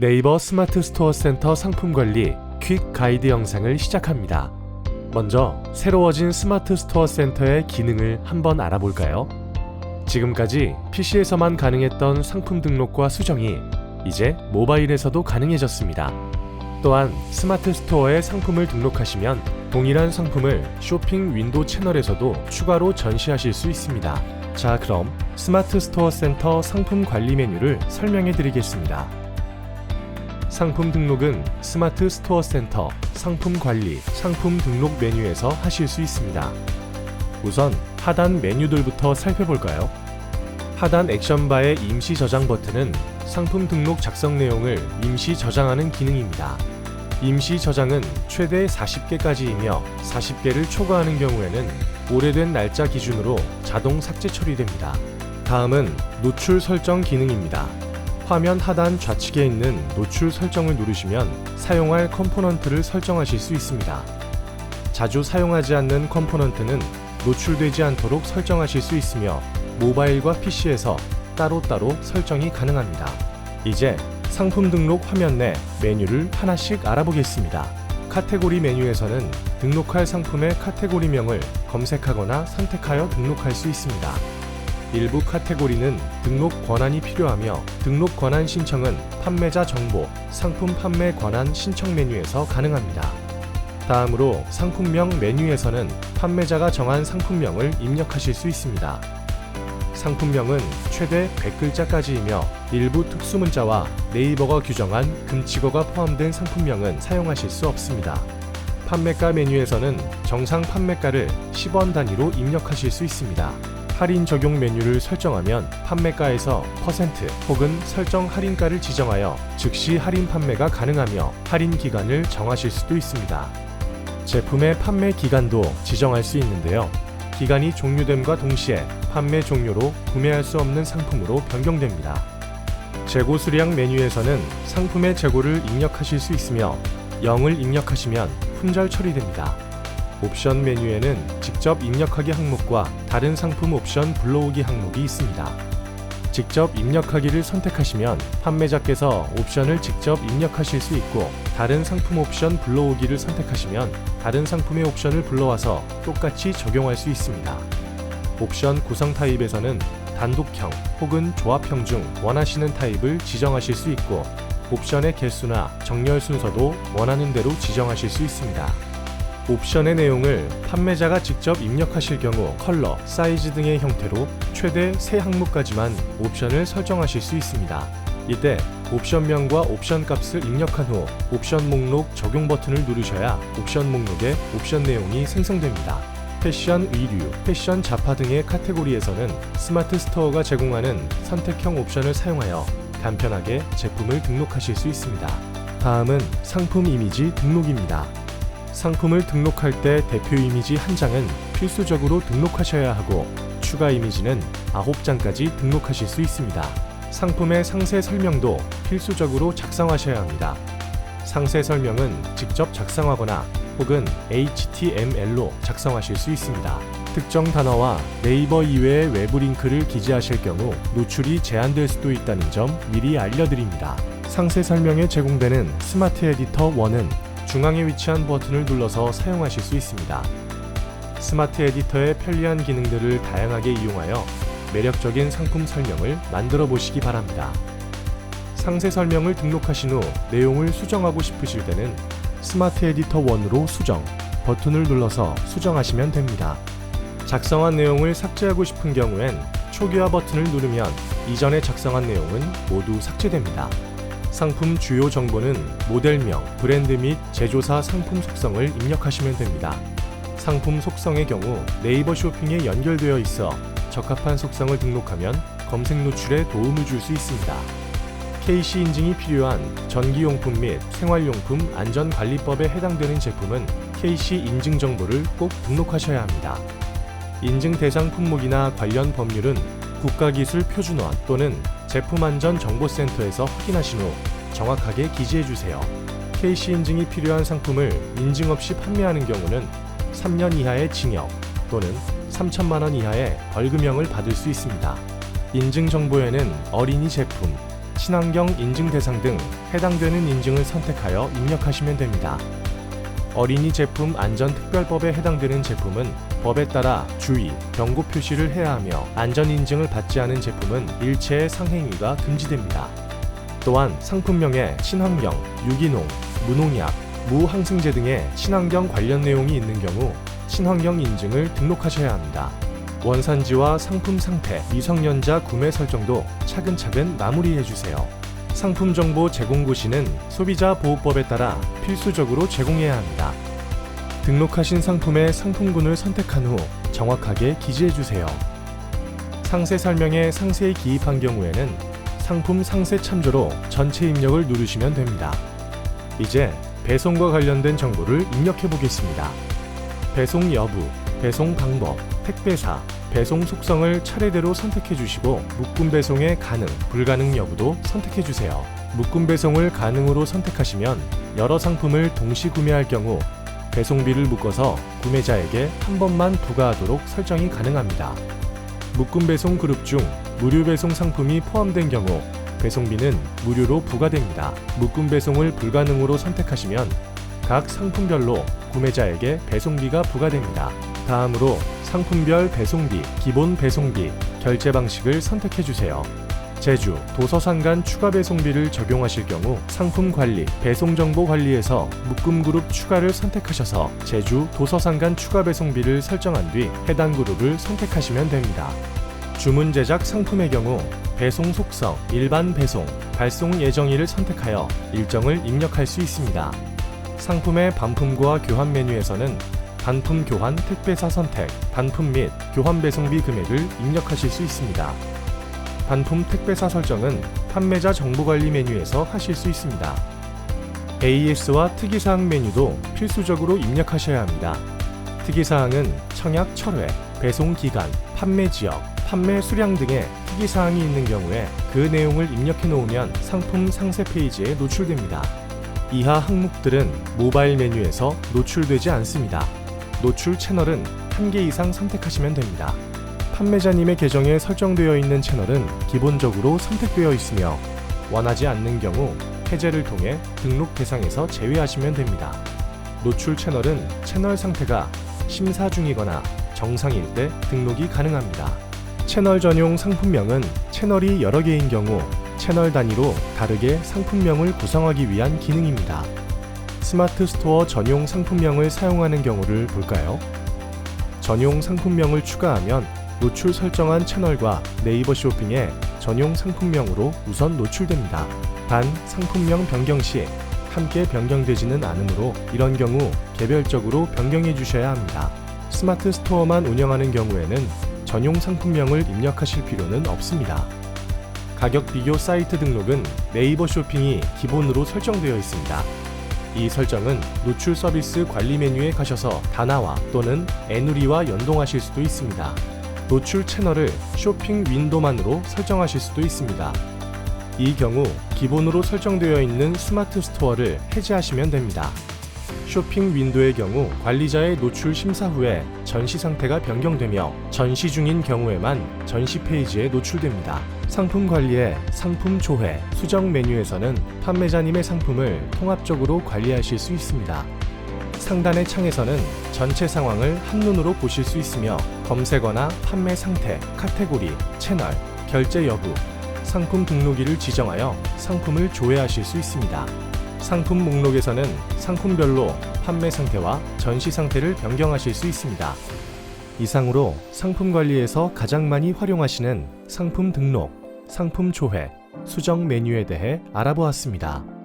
네이버 스마트 스토어 센터 상품 관리 퀵 가이드 영상을 시작합니다. 먼저 새로워진 스마트 스토어 센터의 기능을 한번 알아볼까요? 지금까지 PC에서만 가능했던 상품 등록과 수정이 이제 모바일에서도 가능해졌습니다. 또한 스마트 스토어에 상품을 등록하시면 동일한 상품을 쇼핑 윈도 채널에서도 추가로 전시하실 수 있습니다. 자, 그럼 스마트 스토어 센터 상품 관리 메뉴를 설명해 드리겠습니다. 상품 등록은 스마트 스토어 센터 상품 관리 상품 등록 메뉴에서 하실 수 있습니다. 우선 하단 메뉴들부터 살펴볼까요? 하단 액션바의 임시 저장 버튼은 상품 등록 작성 내용을 임시 저장하는 기능입니다. 임시 저장은 최대 40개까지이며 40개를 초과하는 경우에는 오래된 날짜 기준으로 자동 삭제 처리됩니다. 다음은 노출 설정 기능입니다. 화면 하단 좌측에 있는 노출 설정을 누르시면 사용할 컴포넌트를 설정하실 수 있습니다. 자주 사용하지 않는 컴포넌트는 노출되지 않도록 설정하실 수 있으며 모바일과 PC에서 따로따로 설정이 가능합니다. 이제 상품 등록 화면 내 메뉴를 하나씩 알아보겠습니다. 카테고리 메뉴에서는 등록할 상품의 카테고리명을 검색하거나 선택하여 등록할 수 있습니다. 일부 카테고리는 등록 권한이 필요하며 등록 권한 신청은 판매자 정보, 상품 판매 권한 신청 메뉴에서 가능합니다. 다음으로 상품명 메뉴에서는 판매자가 정한 상품명을 입력하실 수 있습니다. 상품명은 최대 100글자까지이며 일부 특수문자와 네이버가 규정한 금칙어가 포함된 상품명은 사용하실 수 없습니다. 판매가 메뉴에서는 정상 판매가를 10원 단위로 입력하실 수 있습니다. 할인 적용 메뉴를 설정하면 판매가에서 퍼센트 혹은 설정 할인가를 지정하여 즉시 할인 판매가 가능하며 할인 기간을 정하실 수도 있습니다. 제품의 판매 기간도 지정할 수 있는데요. 기간이 종료됨과 동시에 판매 종료로 구매할 수 없는 상품으로 변경됩니다. 재고 수량 메뉴에서는 상품의 재고를 입력하실 수 있으며 0을 입력하시면 품절 처리됩니다. 옵션 메뉴에는 직접 입력하기 항목과 다른 상품 옵션 불러오기 항목이 있습니다. 직접 입력하기를 선택하시면 판매자께서 옵션을 직접 입력하실 수 있고 다른 상품 옵션 불러오기를 선택하시면 다른 상품의 옵션을 불러와서 똑같이 적용할 수 있습니다. 옵션 구성 타입에서는 단독형 혹은 조합형 중 원하시는 타입을 지정하실 수 있고 옵션의 개수나 정렬 순서도 원하는 대로 지정하실 수 있습니다. 옵션의 내용을 판매자가 직접 입력하실 경우 컬러, 사이즈 등의 형태로 최대 3항목까지만 옵션을 설정하실 수 있습니다. 이때 옵션명과 옵션 값을 입력한 후 옵션 목록 적용 버튼을 누르셔야 옵션 목록에 옵션 내용이 생성됩니다. 패션, 의류, 패션 잡화 등의 카테고리에서는 스마트 스토어가 제공하는 선택형 옵션을 사용하여 간편하게 제품을 등록하실 수 있습니다. 다음은 상품 이미지 등록입니다. 상품을 등록할 때 대표 이미지 한 장은 필수적으로 등록하셔야 하고 추가 이미지는 9장까지 등록하실 수 있습니다. 상품의 상세 설명도 필수적으로 작성하셔야 합니다. 상세 설명은 직접 작성하거나 혹은 HTML로 작성하실 수 있습니다. 특정 단어와 네이버 이외의 외부 링크를 기재하실 경우 노출이 제한될 수도 있다는 점 미리 알려드립니다. 상세 설명에 제공되는 스마트 에디터 1은 중앙에 위치한 버튼을 눌러서 사용하실 수 있습니다. 스마트 에디터의 편리한 기능들을 다양하게 이용하여 매력적인 상품 설명을 만들어 보시기 바랍니다. 상세 설명을 등록하신 후 내용을 수정하고 싶으실 때는 스마트 에디터 1으로 수정 버튼을 눌러서 수정하시면 됩니다. 작성한 내용을 삭제하고 싶은 경우엔 초기화 버튼을 누르면 이전에 작성한 내용은 모두 삭제됩니다. 상품 주요 정보는 모델명, 브랜드 및 제조사 상품 속성을 입력하시면 됩니다. 상품 속성의 경우 네이버 쇼핑에 연결되어 있어 적합한 속성을 등록하면 검색 노출에 도움을 줄 수 있습니다. KC 인증이 필요한 전기용품 및 생활용품 안전관리법에 해당되는 제품은 KC 인증 정보를 꼭 등록하셔야 합니다. 인증 대상 품목이나 관련 법률은 국가기술표준원 또는 제품안전정보센터에서 확인하신 후 정확하게 기재해 주세요. KC 인증이 필요한 상품을 인증 없이 판매하는 경우는 3년 이하의 징역 또는 3천만 원 이하의 벌금형을 받을 수 있습니다. 인증 정보에는 어린이 제품, 친환경 인증 대상 등 해당되는 인증을 선택하여 입력하시면 됩니다. 어린이 제품 안전특별법에 해당되는 제품은 법에 따라 주의, 경고 표시를 해야 하며 안전 인증을 받지 않은 제품은 일체의 상행위가 금지됩니다. 또한 상품명에 친환경, 유기농, 무농약, 무항생제 등의 친환경 관련 내용이 있는 경우 친환경 인증을 등록하셔야 합니다. 원산지와 상품 상태, 미성년자 구매 설정도 차근차근 마무리해 주세요. 상품 정보 제공구 시는 소비자 보호법에 따라 필수적으로 제공해야 합니다. 등록하신 상품의 상품군을 선택한 후 정확하게 기재해 주세요. 상세 설명에 상세히 기입한 경우에는 상품 상세 참조로 전체 입력을 누르시면 됩니다. 이제 배송과 관련된 정보를 입력해 보겠습니다. 배송 여부, 배송 방법, 택배사, 배송 속성을 차례대로 선택해 주시고 묶음 배송의 가능, 불가능 여부도 선택해 주세요. 묶음 배송을 가능으로 선택하시면 여러 상품을 동시 구매할 경우 배송비를 묶어서 구매자에게 한 번만 부과하도록 설정이 가능합니다. 묶음 배송 그룹 중 무료 배송 상품이 포함된 경우 배송비는 무료로 부과됩니다. 묶음 배송을 불가능으로 선택하시면 각 상품별로 구매자에게 배송비가 부과됩니다. 다음으로 상품별 배송비, 기본 배송비, 결제 방식을 선택해 주세요. 제주, 도서상 간 추가 배송비를 적용하실 경우 상품 관리, 배송 정보 관리에서 묶음 그룹 추가를 선택하셔서 제주, 도서상 간 추가 배송비를 설정한 뒤 해당 그룹을 선택하시면 됩니다. 주문 제작 상품의 경우 배송 속성, 일반 배송, 발송 예정일을 선택하여 일정을 입력할 수 있습니다. 상품의 반품과 교환 메뉴에서는 반품 교환 택배사 선택, 반품 및 교환 배송비 금액을 입력하실 수 있습니다. 반품 택배사 설정은 판매자 정보관리 메뉴에서 하실 수 있습니다. AS와 특이사항 메뉴도 필수적으로 입력하셔야 합니다. 특이사항은 청약 철회, 배송 기간, 판매 지역, 판매 수량 등의 특이사항이 있는 경우에 그 내용을 입력해 놓으면 상품 상세 페이지에 노출됩니다. 이하 항목들은 모바일 메뉴에서 노출되지 않습니다. 노출 채널은 한 개 이상 선택하시면 됩니다. 판매자님의 계정에 설정되어 있는 채널은 기본적으로 선택되어 있으며 원하지 않는 경우 해제를 통해 등록 대상에서 제외하시면 됩니다. 노출 채널은 채널 상태가 심사 중이거나 정상일 때 등록이 가능합니다. 채널 전용 상품명은 채널이 여러 개인 경우 채널 단위로 다르게 상품명을 구성하기 위한 기능입니다. 스마트 스토어 전용 상품명을 사용하는 경우를 볼까요? 전용 상품명을 추가하면 노출 설정한 채널과 네이버 쇼핑에 전용 상품명으로 우선 노출됩니다. 단 상품명 변경 시 함께 변경되지는 않으므로 이런 경우 개별적으로 변경해 주셔야 합니다. 스마트 스토어만 운영하는 경우에는 전용 상품명을 입력하실 필요는 없습니다. 가격 비교 사이트 등록은 네이버 쇼핑이 기본으로 설정되어 있습니다. 이 설정은 노출 서비스 관리 메뉴에 가셔서 다나와 또는 애누리와 연동하실 수도 있습니다. 노출 채널을 쇼핑 윈도만으로 설정하실 수도 있습니다. 이 경우 기본으로 설정되어 있는 스마트 스토어를 해제하시면 됩니다. 쇼핑 윈도의 경우 관리자의 노출 심사 후에 전시 상태가 변경되며 전시 중인 경우에만 전시 페이지에 노출됩니다. 상품 관리의 상품 조회, 수정 메뉴에서는 판매자님의 상품을 통합적으로 관리하실 수 있습니다. 상단의 창에서는 전체 상황을 한눈으로 보실 수 있으며 검색어나 판매 상태, 카테고리, 채널, 결제 여부, 상품 등록일을 지정하여 상품을 조회하실 수 있습니다. 상품 목록에서는 상품별로 판매 상태와 전시 상태를 변경하실 수 있습니다. 이상으로 상품 관리에서 가장 많이 활용하시는 상품 등록, 상품 조회, 수정 메뉴에 대해 알아보았습니다.